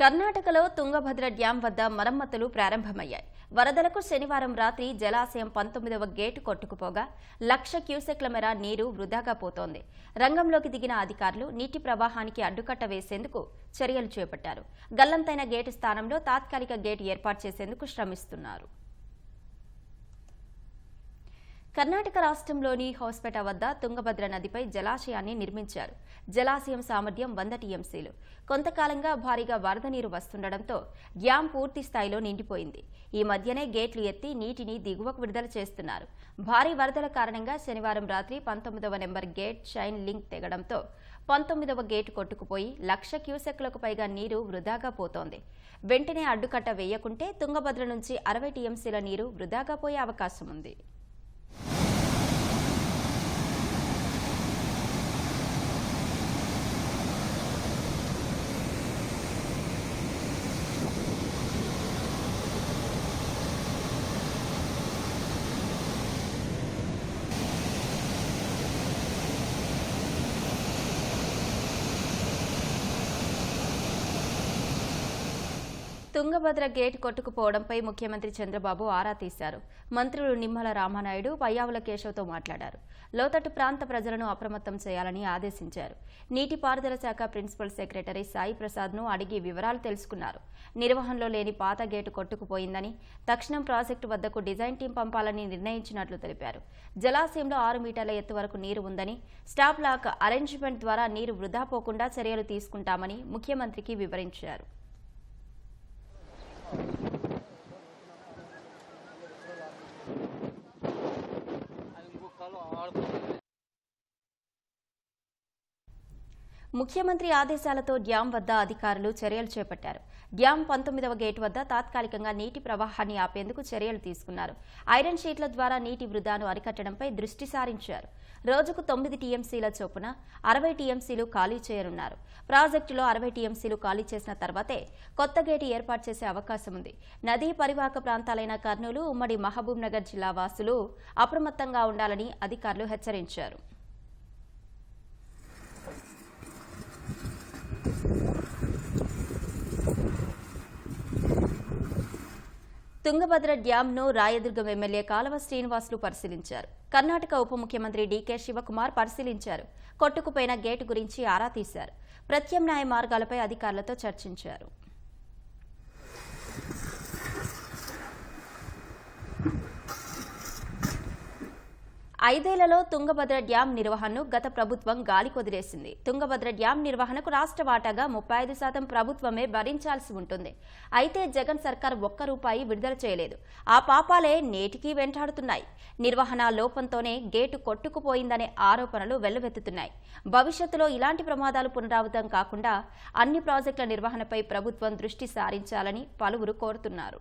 కర్ణాటకలో తుంగభద్ర డ్యాం వద్ద మరమ్మతులు ప్రారంభమయ్యాయి. వరదలకు శనివారం రాత్రి జలాశయం పంతొమ్మిదవ గేటు కొట్టుకుపోగా లక్ష క్యూసెక్ల మేర నీరు వృధాగా పోతోంది. రంగంలోకి దిగిన అధికారులు నీటి ప్రవాహానికి అడ్డుకట్ట వేసేందుకు చర్యలు చేపట్టారు. గల్లంతైన గేటు స్థానంలో తాత్కాలిక గేటు ఏర్పాటు చేసేందుకు శ్రమిస్తున్నారు. కర్ణాటక రాష్ట్రంలోని హోస్పేట వద్ద తుంగభద్ర నదిపై జలాశయాన్ని నిర్మించారు. జలాశయం సామర్థ్యం వంద టీఎంసీలు. కొంతకాలంగా భారీగా వరద నీరు వస్తుండటంతో డ్యాం పూర్తి స్థాయిలో నిండిపోయింది. ఈ మధ్యనే గేట్లు ఎత్తి నీటిని దిగువకు విడుదల చేస్తున్నారు. భారీ వరదల కారణంగా శనివారం రాత్రి పంతొమ్మిదవ నెంబర్ గేట్ షైన్ లింక్ తెగడంతో పంతొమ్మిదవ గేటు కొట్టుకుపోయి లక్ష క్యూసెక్లకు పైగా నీరు వృధాగా పోతోంది. వెంటనే అడ్డుకట్ట వేయకుంటే తుంగభద్ర నుంచి అరవై టీఎంసీల నీరు వృధాగా పోయే అవకాశం ఉంది. తుంగభద్ర గేట్ కొట్టుకుపోవడంపై ముఖ్యమంత్రి చంద్రబాబు ఆరా తీశారు. మంత్రులు నిమ్మల రామానాయుడు పయ్యావుల కేశవ్తో మాట్లాడారు. లోతట్టు ప్రాంత ప్రజలను అప్రమత్తం చేయాలని ఆదేశించారు. నీటిపారుదల శాఖ ప్రిన్సిపల్ సెక్రటరీ సాయి ప్రసాద్ను అడిగి వివరాలు తెలుసుకున్నారు. నిర్వహణలో లేని పాత గేటు కొట్టుకుపోయిందని తక్షణం ప్రాజెక్టు వద్దకు డిజైన్ టీం పంపాలని నిర్ణయించినట్లు తెలిపారు. జలాశయంలో ఆరు మీటర్ల ఎత్తు వరకు నీరు ఉందని స్టాప్ లాక్ అరేంజ్మెంట్ ద్వారా నీరు వృధా పోకుండా చర్యలు తీసుకుంటామని ముఖ్యమంత్రికి వివరించారు. ముఖ్యమంత్రి ఆదేశాలతో డ్యాం వద్ద అధికారులు చర్యలు చేపట్టారు. డ్యాం పంతొమ్మిదవ గేటు వద్ద తాత్కాలికంగా నీటి ప్రవాహాన్ని ఆపేందుకు చర్యలు తీసుకున్నారు. ఐరన్ షీట్ల ద్వారా నీటి వృధాను అరికట్టడంపై దృష్టి సారించారు. రోజుకు తొమ్మిది టీఎంసీల చొప్పున అరవై టీఎంసీలు ఖాళీ చేయనున్నారు. ప్రాజెక్టులో అరవై టీఎంసీలు ఖాళీ చేసిన తర్వాతే కొత్త గేటు ఏర్పాటు చేసే అవకాశం ఉంది. నదీ పరివాహక ప్రాంతాలైన కర్నూలు ఉమ్మడి మహబూబ్ నగర్ జిల్లా వాసులు అప్రమత్తంగా ఉండాలని అధికారులు హెచ్చరించారు. తుంగభద్ర డ్యాంను రాయదుర్గం ఎమ్మెల్యే కాలవ శ్రీనివాసులు పరిశీలించారు. కర్ణాటక ఉప ముఖ్యమంత్రి డీకే శివకుమార్ పరిశీలించారు. కొట్టుకుపోయిన గేటు గురించి ఆరా తీశారు. ప్రత్యామ్నాయ మార్గాలపై అధికారులతో చర్చించారు. ఐదేళ్ళలో తుంగభద్ర డ్యాం నిర్వహణను గత ప్రభుత్వం గాలికొదిలేసింది తుంగభద్ర డ్యాం నిర్వహణకు రాష్ట్ర వాటాగా ముప్పై ఐదు శాతం ప్రభుత్వమే భరించాల్సి ఉంటుంది. అయితే జగన్ సర్కార్ ఒక్క రూపాయి విడుదల చేయలేదు. ఆ పాపాలే నేటికీ వెంటాడుతున్నాయి. నిర్వహణ లోపంతోనే గేటు కొట్టుకుపోయిందనే ఆరోపణలు వెల్లువెత్తుతున్నాయి. భవిష్యత్తులో ఇలాంటి ప్రమాదాలు పునరావృతం కాకుండా అన్ని ప్రాజెక్టుల నిర్వహణపై ప్రభుత్వం దృష్టి సారించాలని పలువురు కోరుతున్నారు.